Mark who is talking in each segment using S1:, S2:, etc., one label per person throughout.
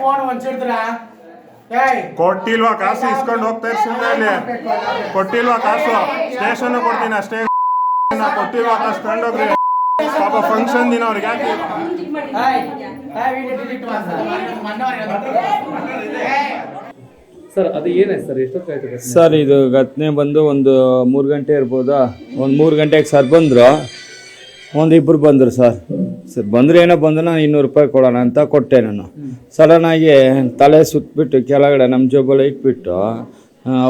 S1: Phone ಒಂಚಿಡ್ತೀರಾ ಏಯ್.
S2: ಕೊಟ್ಟಿಲ್ವಾ ಕಾಸು? ಇಸ್ಕೊಂಡು ಹೋಗ್ತಾ ಇರ್ ಸುಮ್ಮನೆ ಇಲ್ಲಿ. ಕೊಟ್ಟಿಲ್ವಾ ಕಾಸು? ಸ್ಟೇಷನ್ ಕೊಡ್ತೀನಿ? ಅಷ್ಟೇ ಕೊಟ್ಟಿಲ್ವಾ ಕಾಸು? ತಗೊಂಡೋಗ್ರಿ. ಪಾಪ ಫಂಕ್ಷನ್ ದಿನ ಅವ್ರಿಗೆ ಯಾಕೆ?
S3: ಸರ್ ಅದು ಏನಾಯ್ತು ಸರ್? ಎಷ್ಟೊತ್ತಾಯ್ತು ಘಟನೆ?
S4: ಸರ್ ಇದು ಘಟನೆ ಬಂದು ಒಂದು ಮೂರು ಗಂಟೆ ಇರ್ಬೋದಾ? ಒಂದು ಮೂರು ಗಂಟೆಗೆ ಸರ್ ಬಂದರು. ಒಂದು ಇಬ್ಬರು ಬಂದರು ಸರ್. ಸರ್ ಬಂದರೆ ಏನೋ ಬಂದು ನಾನು ಇನ್ನೂರು ರೂಪಾಯಿ ಕೊಡೋಣ ಅಂತ ಕೊಟ್ಟೆ ನಾನು. ಸಡನ್ನಾಗಿ ತಲೆ ಸುತ್ತಬಿಟ್ಟು ಕೆಳಗಡೆ ನಮ್ಮ ಜೋಬಲ್ಲಿ ಇಟ್ಬಿಟ್ಟು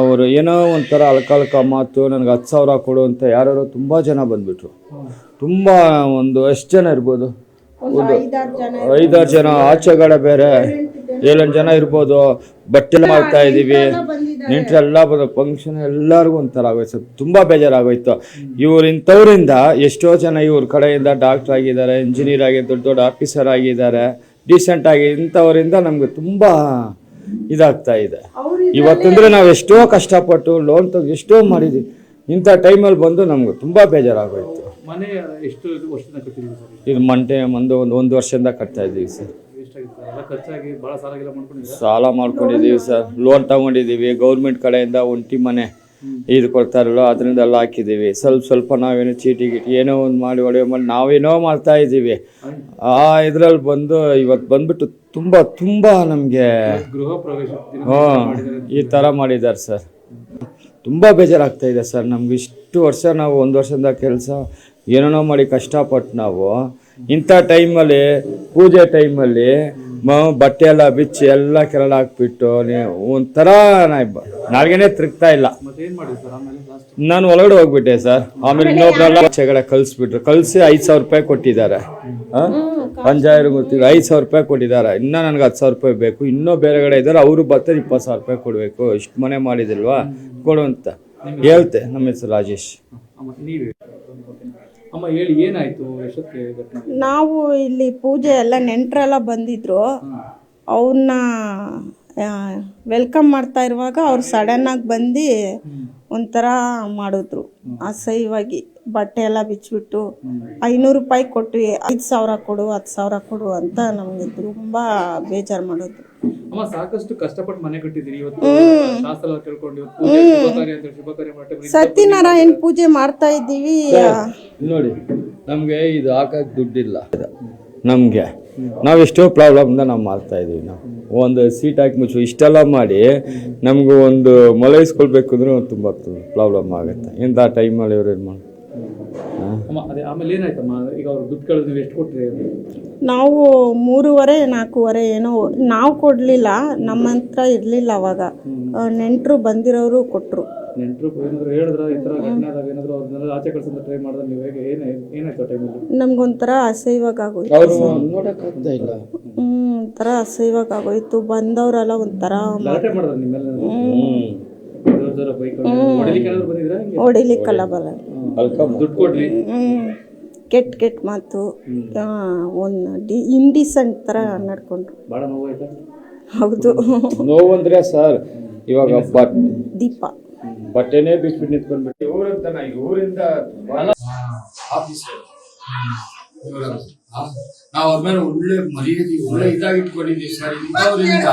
S4: ಅವರು ಏನೋ ಒಂಥರ ಅಲ್ಕಲ್ಕ ಮಾತು ನನಗೆ ಹತ್ತು ಸಾವಿರ ಕೊಡು ಅಂತ ಯಾರು ತುಂಬ ಜನ ಬಂದುಬಿಟ್ರು. ತುಂಬ ಒಂದು ಎಷ್ಟು ಜನ ಇರ್ಬೋದು? ಒಂದು ಐದಾರು ಜನ ಆಚೆಗಡೆ ಬೇರೆ ಏಳೆಂಟು ಜನ ಇರ್ಬೋದು ಬಟ್ಟೆ ಮಾಡ್ತಾ ಇದ್ದೀವಿ. ನೆಂಟರೆಲ್ಲ ಬಂದು ಫಂಕ್ಷನ್ ಎಲ್ಲರಿಗೂ ಒಂಥರ ಆಗೋಯ್ತು. ತುಂಬ ಬೇಜಾರಾಗೋಯ್ತು. ಇವ್ರು ಇಂಥವ್ರಿಂದ ಎಷ್ಟೋ ಜನ ಇವ್ರ ಕಡೆಯಿಂದ ಡಾಕ್ಟ್ರ್ ಆಗಿದ್ದಾರೆ ಇಂಜಿನಿಯರ್ ಆಗಿ ದೊಡ್ಡ ದೊಡ್ಡ ಆಫೀಸರ್ ಆಗಿದ್ದಾರೆ. ಡೀಸೆಂಟ್ ಆಗಿ ಇಂಥವರಿಂದ ನಮಗೆ ತುಂಬ ಇದಾಗ್ತಾ ಇದೆ. ಇವತ್ತಂದ್ರೆ ನಾವು ಎಷ್ಟೋ ಕಷ್ಟಪಟ್ಟು ಲೋನ್ ತೆಗೆದು ಎಷ್ಟೋ ಮಾಡಿದ್ದೀವಿ ಇಂಥ ಟೈಮಲ್ಲಿ ಬಂದು ನಮ್ಗೆ ತುಂಬ ಬೇಜಾರಾಗೋಯ್ತು.
S3: ಮನೆ ಎಷ್ಟು ವರ್ಷದಿಂದ ಕಟ್ಟಿದ್ದೀವಿ ಸರ್?
S4: ಇದು ಮಂಟೆ ಒಂದು ಒಂದು ಒಂದು ವರ್ಷದಿಂದ ಕಟ್ತಾ ಇದ್ದೀವಿ ಸರ್.
S3: ಖರ್ಚಾಗಿ ಭಾಳ
S4: ಸಾಲ ಮಾಡ್ಕೊಂಡಿದ್ದೀವಿ ಸರ್. ಲೋನ್ ತಗೊಂಡಿದ್ದೀವಿ. ಗೌರ್ಮೆಂಟ್ ಕಡೆಯಿಂದ ಒಂಟಿ ಮನೆ ಇದು ಕೊಡ್ತಾರಲ್ಲ ಅದರಿಂದ ಎಲ್ಲ ಹಾಕಿದ್ದೀವಿ. ಸ್ವಲ್ಪ ಸ್ವಲ್ಪ ನಾವೇನೋ ಚೀಟಿ ಗೀಟಿ ಏನೋ ಒಂದು ಮಾಡಿ ಹೊಡೆಯೋ ಮಾಡಿ ನಾವೇನೋ ಮಾಡ್ತಾ ಇದ್ದೀವಿ. ಆ ಇದ್ರಲ್ಲಿ ಬಂದು ಇವತ್ತು ಬಂದ್ಬಿಟ್ಟು ತುಂಬ ತುಂಬ ನಮಗೆ
S3: ಗೃಹ
S4: ಹ್ಞೂ ಈ ಥರ ಮಾಡಿದ್ದಾರೆ ಸರ್. ತುಂಬ ಬೇಜಾರಾಗ್ತಾ ಇದೆ ಸರ್. ನಮ್ಗೆ ಇಷ್ಟು ವರ್ಷ ನಾವು ಒಂದು ವರ್ಷದಿಂದ ಕೆಲಸ ಏನೇನೋ ಮಾಡಿ ಕಷ್ಟಪಟ್ಟು ನಾವು ಇಂಥ ಟೈಮಲ್ಲಿ ಪೂಜೆ ಟೈಮಲ್ಲಿ ಬಟ್ಟೆ ಎಲ್ಲ ಬಿಚ್ಚಿ ಎಲ್ಲ ಕೆರಳ ಹಾಕ್ಬಿಟ್ಟು ನೀವು ಒಂಥರ ನಾಲ್ಗೆನೇ ತಿರುಗ್ತಾ ಇಲ್ಲ.
S3: ಮತ್ತೆ ಏನು ಮಾಡಿದ್ರಿ ಸರ್. ಆಮೇಲೆ
S4: ನಾನು ಒಳಗಡೆ ಹೋಗ್ಬಿಟ್ಟೆ ಸರ್ ಆಮೇಲೆ ಇನ್ನೊಬ್ರೆಲ್ಲ ಆಚೆಗಡೆ ಕಳಿಸ್ಬಿಟ್ರು. ಕಳಿಸಿ ಐದು ಸಾವಿರ ರೂಪಾಯಿ ಕೊಟ್ಟಿದ್ದಾರೆ. ಪಂಚಾಯತ್ ಗೊತ್ತಿಲ್ಲ. ಐದು ಸಾವಿರ ರೂಪಾಯಿ ಕೊಟ್ಟಿದ್ದಾರೆ. ಇನ್ನೂ ನನಗೆ ಹತ್ತು ಸಾವಿರ ರೂಪಾಯಿ ಬೇಕು. ಇನ್ನೂ ಬೇರೆ ಕಡೆ ಇದ್ದಾರೆ. ಅವರು ಬರ್ತಾರೆ ಇಪ್ಪತ್ತು ಸಾವಿರ ರೂಪಾಯಿ ಕೊಡಬೇಕು. ಇಷ್ಟು ಮನೆ ಮಾಡಿದಿಲ್ವಾ? ಕೊಡು ಅಂತ. ಹೇಳ್ತೆ. ನಮ್ಮ ಹೆಸರು ರಾಜೇಶ್.
S3: ಅಮ್ಮ ಹೇಳಿ ಏನಾಯ್ತು ಎಷ್ಟೊತ್ತಿಗೆ ಘಟನೆ
S5: ನಾವು ಇಲ್ಲಿ ಪೂಜೆ ಎಲ್ಲ ನೆಂಟರೆಲ್ಲ ಬಂದಿದ್ರು. ಅವ್ರನ್ನ ವೆಲ್ಕಮ್ ಮಾಡ್ತಾ ಇರುವಾಗ ಅವ್ರು ಸಡನ್ನಾಗಿ ಬಂದು ಒಂಥರ ಮಾಡಿದ್ರು ಅಸಹ್ಯವಾಗಿ. ಬಟ್ಟೆ ಎಲ್ಲ ಬಿಚ್ಚಿಬಿಟ್ಟು ಐನೂರು ರೂಪಾಯಿ ಕೊಟ್ಟು ಐದು ಸಾವಿರ ಕೊಡು ಹತ್ತು ಸಾವಿರ ಕೊಡು ಅಂತ ನಮಗೆ ತುಂಬ ಬೇಜಾರು ಮಾಡೋದು.
S3: ಅಮ್ಮ ಸಾಕಷ್ಟು ಕಷ್ಟಪಟ್ಟು ಮನೆ ಕಟ್ಟಿದ್ದೀರಿ. ಇವತ್ತು ಶಾಸ್ತ್ರ ಎಲ್ಲ ತಿಳ್ಕೊಂಡು ಇವತ್ತು ಪೂಜೆ ಶುಭ ಕಾರ್ಯ ಅಂತ ಶುಭ ಕಾರ್ಯ ಮಾಡಿ
S5: ಸತ್ಯನಾರಾಯಣ ಪೂಜೆ ಮಾಡ್ತಾ ಇದ್ದೀವಿ.
S4: ನೋಡಿ ನಮಗೆ ಇದು ಹಾಕಕ್ಕೆ ದುಡ್ಡಿಲ್ಲ. ನಮಗೆ. ನಾವು ಎಷ್ಟೋ ಪ್ರಾಬ್ಲಮ್ನ ನಾವು ಮಾಡ್ತಾ ಇದೀವಿ ನಾವು. ಒಂದು ಸೀಟ್ ಹಾಕಿ ಮುಚ್ಚು ಇಷ್ಟೆಲ್ಲ ಮಾಡಿ ನಮಗೂ ಒಂದು ಮಲಗಿಸ್ಕೊಳ್ಬೇಕು ಅಂದ್ರೆ ತುಂಬ ಪ್ರಾಬ್ಲಮ್ ಆಗುತ್ತೆ. ಇಂಥ ಟೈಮಲ್ಲಿ ಇವ್ರು ಏನು ಮಾಡಿ
S3: ಅಮ್ಮ ಅದೇ ಆಮೇಲೆ ಏನಾಯ್ತಮ್ಮ? ಈಗ ಅವ್ರು ದುಡ್ಡು ಕಳೆದು ನೀವು ಎಷ್ಟು ಕೊಟ್ಟಿರಿ
S5: ನಾವು ಮೂರುವರೆ ನಾಲ್ಕೂವರೆ ಏನೋ ನಾವು ಕೊಡಲಿಲ್ಲ ನಮ್ಮ ಹತ್ರ ಇರಲಿಲ್ಲ ಅವಾಗ. ನೆಂಟರು ಬಂದಿರೋರು ಕೊಟ್ಟರು
S3: ನೆಂಟರು ಏನಾದ್ರು ಹೇಳಿದ್ರ ಈ ಥರ ಘಟನೆ ಆದಾಗ ಏನಾದ್ರು ಅವ್ರನ್ನೆಲ್ಲ ಆಚೆ ಕಳ್ಸಂತ ಟ್ರೈ ಮಾಡಿದ್ರೆ ನೀವು ಹೇಗೆ? ಏನು ಏನಾಯ್ತು ಆ ಟೈಮಲ್ಲಿ
S5: ನಮ್ಗೊಂಥರ ಅಸಹ್ಯವಾಗಿ ಆಗೋಯ್ತು.
S4: ಅವರು ನೋಡೋಕ್ಕಾಗ್ತಾ ಇಲ್ಲ.
S5: ಹ್ಞೂ ಒಂಥರ ಅಸಹ್ಯವಾಗಿ ಆಗೋಯ್ತು. ಬಂದವರೆಲ್ಲ ಒಂಥರ
S3: ಗಲಾಟೆ ಮಾಡಿದ್ರೆ ನಿಮ್ಮೆಲ್ಲ ಜೋರ್
S5: ಹೊಡಿಲಿಕ್ಕಲ್ಲ ಬರ
S3: ದುಡ್ಡು ಕೊಡ್ರಿ
S5: ಹ್ಞೂ ಕೆಟ್ಟ ಕೆಟ್ಟ ಮಾತು. ಒಂದು ಡಿ ಇಂಡಿಸೆಂಟ್ ಥರ ನಡ್ಕೊಂಡ್ರು.
S3: ಭಾಳ ನೋವಾಯ್ತಾ?
S5: ಹೌದು.
S4: ನೋವು ಅಂದ್ರೆ ಸರ್? ಇವಾಗ ಬಟ್
S5: ದೀಪ.
S4: ಬಟ್ಟೆನೇ ಬಿಚ್ಬಿಟ್ಟು ನಿಂತ್ಕೊಂಡ್ಬಿಟ್ಟು ಇವ್ರಂತ ನಾ ಇವರಿಂದ
S6: ನಾವು ಅವ್ರ ಮೇಲೆ ಒಳ್ಳೆ ಮರ್ಯಾದೆ ಒಳ್ಳೆ ಇದಾಗಿಟ್ಕೊಂಡಿದ್ದೀವಿ ಸರ್. ಇಂಥವ್ರಿಂದ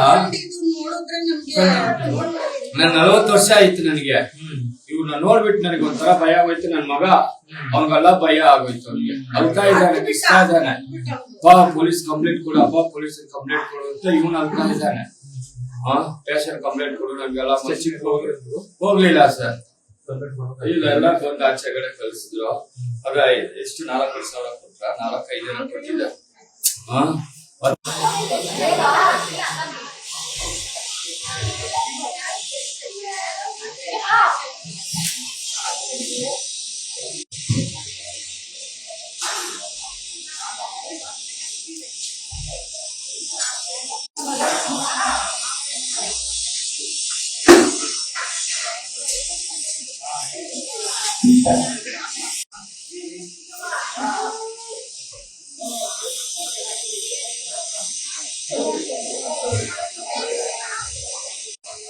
S6: ನನ್ ನಲ್ವತ್ ವರ್ಷ ಆಯ್ತು ನನಗೆ. ಇವ್ನ ನೋಡ್ಬಿಟ್ಟು ನನಗೆ ಒಂಥರ ಭಯ ಆಗೋಯ್ತು ನನ್ ಮಗ. ಅವ್ನಿಗೆಲ್ಲ ಭಯ ಆಗೋಯ್ತು ಅವ್ನಿಗೆ. ಅಳ್ತಾ ಇದ್ದಾನೆ ಇಷ್ಟ ಇದ್ದಾನೆ. ಬಾ ಪೊಲೀಸ್ ಕಂಪ್ಲೇಂಟ್ ಕೊಡು ಅಪ್ಪ ಪೊಲೀಸ್ ಕಂಪ್ಲೇಂಟ್ ಕೊಡು ಅಂತ ಇವನ್ ಅಳ್ತಾ ಇದ್ದಾನೆ. ಹಾ ಪೇಷಂಟ್ ಕಂಪ್ಲೇಂಟ್ ಕೊಡು ನನ್ಗೆಲ್ಲ ಹೋಗ್ಲಿಲ್ಲ ಸರ್. ಇಲ್ಲ ಎಲ್ಲ ಬಂದು ಆಚೆ ಕಡೆ ಕಳಿಸಿದ್ರು. ಆಗ ಎಷ್ಟು ನಾಲ್ಕು ಸಾವಿರ ಕೊಟ್ರ? ನಾಲ್ಕೈದು ಜನ ಕೊಟ್ಟಿದ್ದೆ. ಹಾ